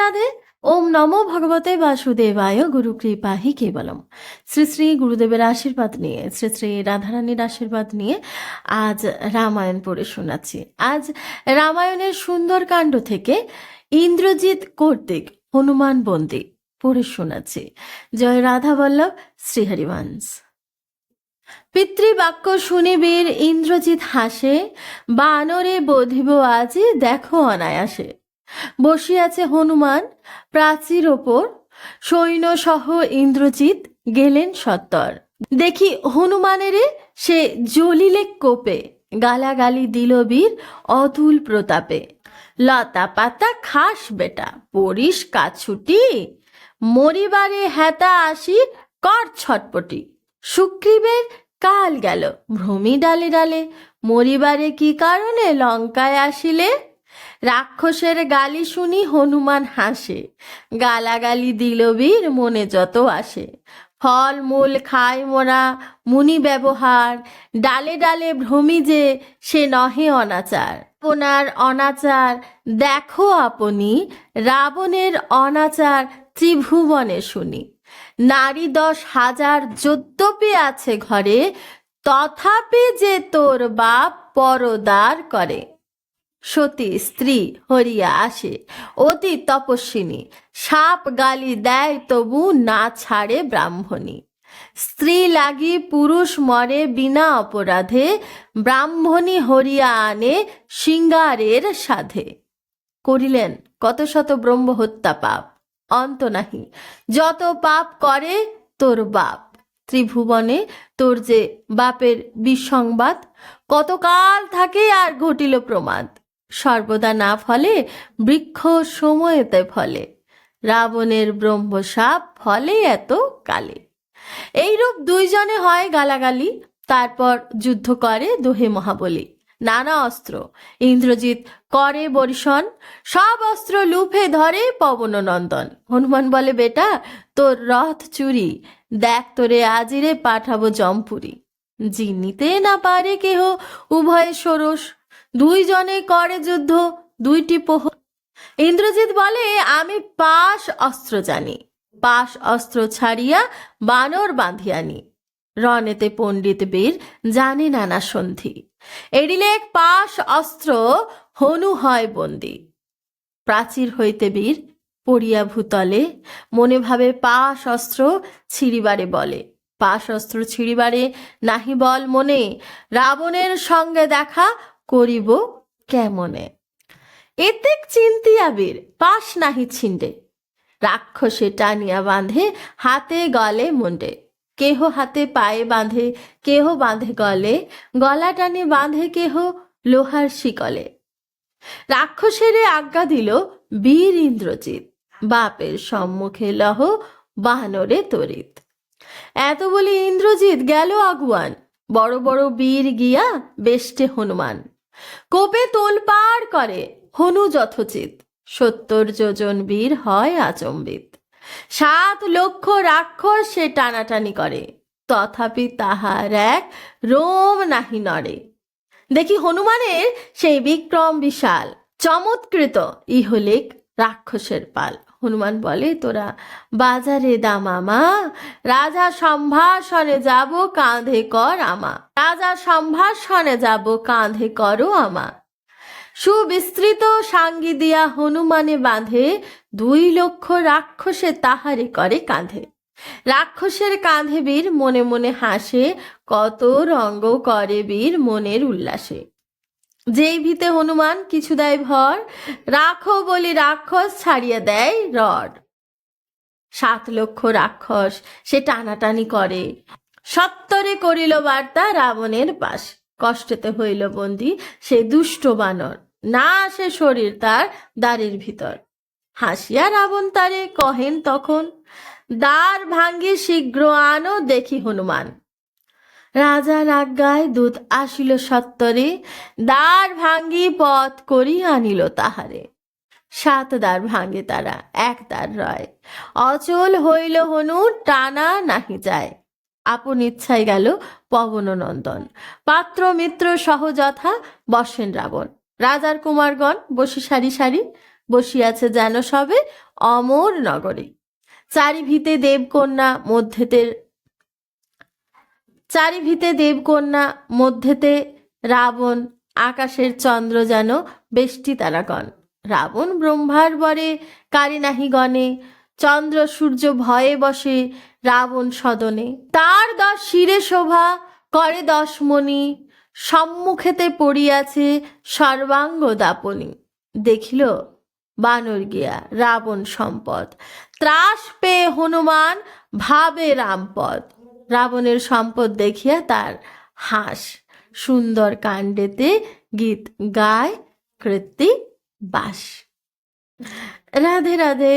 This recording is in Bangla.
রাধে। ওম নমো ভগবতে বাসুদেবায় গুরু কৃপাহি কেবলম। শ্রী শ্রী গুরুদেবের আশীর্বাদ নিয়ে, শ্রী শ্রী রাধারানীর আশীর্বাদ নিয়ে আজ রামায়ণ পড়ে শোনাচ্ছি। আজ রামায়ণের সুন্দরকাণ্ড থেকে ইন্দ্রজিৎ কর্তৃক হনুমান বন্দী পড়ে শোনাচ্ছি। জয় রাধা বল্লভ শ্রীহরিবংশ পিতৃবাক্য শুনে বীর ইন্দ্রজিৎ হাসে, বানরে বধিব আজি, দেখো অনায়াসে। বসিয়াছে হনুমান প্রাচীর ওপর সৈন্য সহ ইন্দ্রজিৎ গেলেন সত্তর। দেখি হনুমানেরে সে জ্বলিলে কোপে, গালাগালি দিল বীর অতুল প্রতাপে। লতা পাতা খাস বেটা, পরিস কাছুটি, মরিবারে হেতা আসি কর ছটপটি। সুগ্রীবের কাল গেল, ভ্রমি ডালে ডালে, মরিবারে কি কারণে লঙ্কায় আসিলে? রাক্ষসের গালি শুনি হনুমান হাসে। গালাগালি দিল বীর, মনে যত আসে। ফল, মূল খায় মোরা, মুনি ব্যবহার। ডালে ডালে ভ্রমি যে, সে নহে অনাচার। আপনার অনাচার দেখো আপনি, রাবণের অনাচার ত্রিভুবনে শুনি। নারী দশ হাজার যদ্যপি আছে ঘরে, তথাপি যে তোর বাপ পরদার করে। সতী, স্ত্রী হরিয়া আসে। অতি তপস্বিনী, সাপ গালি দেয় তবু না ছাড়ে ব্রাহ্মণী। স্ত্রী লাগি পুরুষ মরে বিনা অপরাধে, ব্রাহ্মণী হরিয়া আনে সিঙ্গারের সাধে। করিলেন কত শত ব্রহ্ম হত্যা পাপ, অন্ত নাহি। যত পাপ করে, তোর বাপ। ত্রিভুবনে তোর যে বাপের বিসংবাদ, কতকাল থাকে আর ঘটিল প্রমাদ। সর্বদা না ফলে বৃক্ষ সময়তে ফলে। রাবণের ব্রহ্মসাপ ফলে এত কালে। এইরূপ দুইজনে হয় গালাগালি, তারপর যুদ্ধ করে দোহে মহাবলী। নানা অস্ত্র, ইন্দ্রজিৎ করে বর্ষণ সব অস্ত্র লুফে ধরে পবননন্দন। হনুমান বলে, বেটা, তোর রথ চুরি, দেখ তোরে আজিরে পাঠাবো জমপুরি। জিনিতে না পারে কেহ উভয় ষোড়শ দুইজনে করে যুদ্ধ, দুইটি পোহ। ইন্দ্রজিৎ বলে, আমি পাশ অস্ত্র জানি, পাশ অস্ত্র ছাড়িয়া বানর বাঁধিয়ানি রনেতে পণ্ডিত বীর জানে নানা সন্ধি। এড়িলে এক পাশ অস্ত্র হনু হয় বন্দি। প্রাচীর হইতে বীর পড়িয়া ভূতলে, মনে ভাবে পাশ অস্ত্র ছিড়িবারে বলে। পাশ অস্ত্র ছিড়িবারে নাহি বল মনে, রাবণের সঙ্গে দেখা করিব কেমনে? এতেক চিন্তিয়া বীর পাশ নাহি ছিন্ডে রাক্ষসে টানিয়া বাঁধে, হাতে গলে মুন্ডে কেহ হাতে পায়ে বাঁধে, কেহ বাঁধে গলে। গলা টানে বাঁধে কেহ লোহার শিকলে। রাক্ষসেরে আজ্ঞা দিল, বীর ইন্দ্রজিৎ, বাপের সম্মুখে লহ বানরে তরিত। এত বলে ইন্দ্রজিৎ গেল আগুয়ান, বড় বড় বীর গিয়া বেষ্টে হনুমান। কোপে তোলপাড় করে, হনু যথোচিত। সত্তর যোজন বীর হয় আচম্বিত। সাত লক্ষ রাক্ষস সে টানাটানি করে, তথাপি তাহার এক রোম নাহি নড়ে। দেখি হনুমানের সেই বিক্রম বিশাল, চমৎকৃত ইহলেক রাক্ষসের পাল। হনুমান বলে, তোরা বাজারে দামামা রাজা সম্ভাষণে যাব কাঁধে কর আমা, রাজা সম্ভাষণে যাব কাঁধে করো আমা। সুবিস্তৃত সাঙ্গি দিয়া হনুমানে বাঁধে, দুই লক্ষ রাক্ষসে তাহারে করে কাঁধে। রাক্ষসের কাঁধে বীর মনে মনে হাসে, কত রঙ্গ করে বীর মনের উল্লাসে। যেই ভিতে হনুমান, কিছু দেয় ভর, রাখো বলি রাক্ষস, ছাড়িয়া দেয় রড। সাত লক্ষ রাক্ষস সে টানাটানি করে। সত্তরে করিল বার্তা রাবণের পাশ। কষ্টেতে হইল বন্দি সে দুষ্ট বানর। না আসে শরীর তার দ্বারের ভিতর। হাসিয়া রাবণ তারে কহেন তখন, দ্বার ভাঙ্গি শীঘ্র আনো দেখি হনুমান। রাজার আজ্ঞায় দূত আসিল সত্তরে, দ্বার ভাঙ্গি পথ করি আনিল তাহারে। সাত দ্বার ভাঙ্গে তারা, এক দ্বার রয়। অচল হইল হনু টানা নাহি যায়। আপন ইচ্ছায় গেল পবননন্দন পাত্র মিত্র সহ যথা বসেন রাবণ। রাজার কুমারগণ, বসে সারি সারি, বসিয়াছে যেন সবে অমর নগরে। চারিভিতে দেবকন্যা মধ্যেতে চারিভিতে দেবকন্যা, মধ্যেতে রাবণ, আকাশের চন্দ্র যেন বেষ্টি তারাগণ রাবণ ব্রহ্মার বরে কারি নাহি গণে, চন্দ্র সূর্য ভয়ে বসে রাবণ সদনে। তার দশ শিরে শোভা করে দশ মণি, সম্মুখেতে পড়িয়াছে সর্বাঙ্গ দাপনি। দেখিল বানর গিয়া রাবণ সম্পদ। ত্রাস পেয়ে হনুমান ভাবে রামপদ। রাবণের সম্পদ দেখিয়া তার হাঁস সুন্দর কাণ্ডেতে গীত গায় কৃত্তি বাস রাধে রাধে।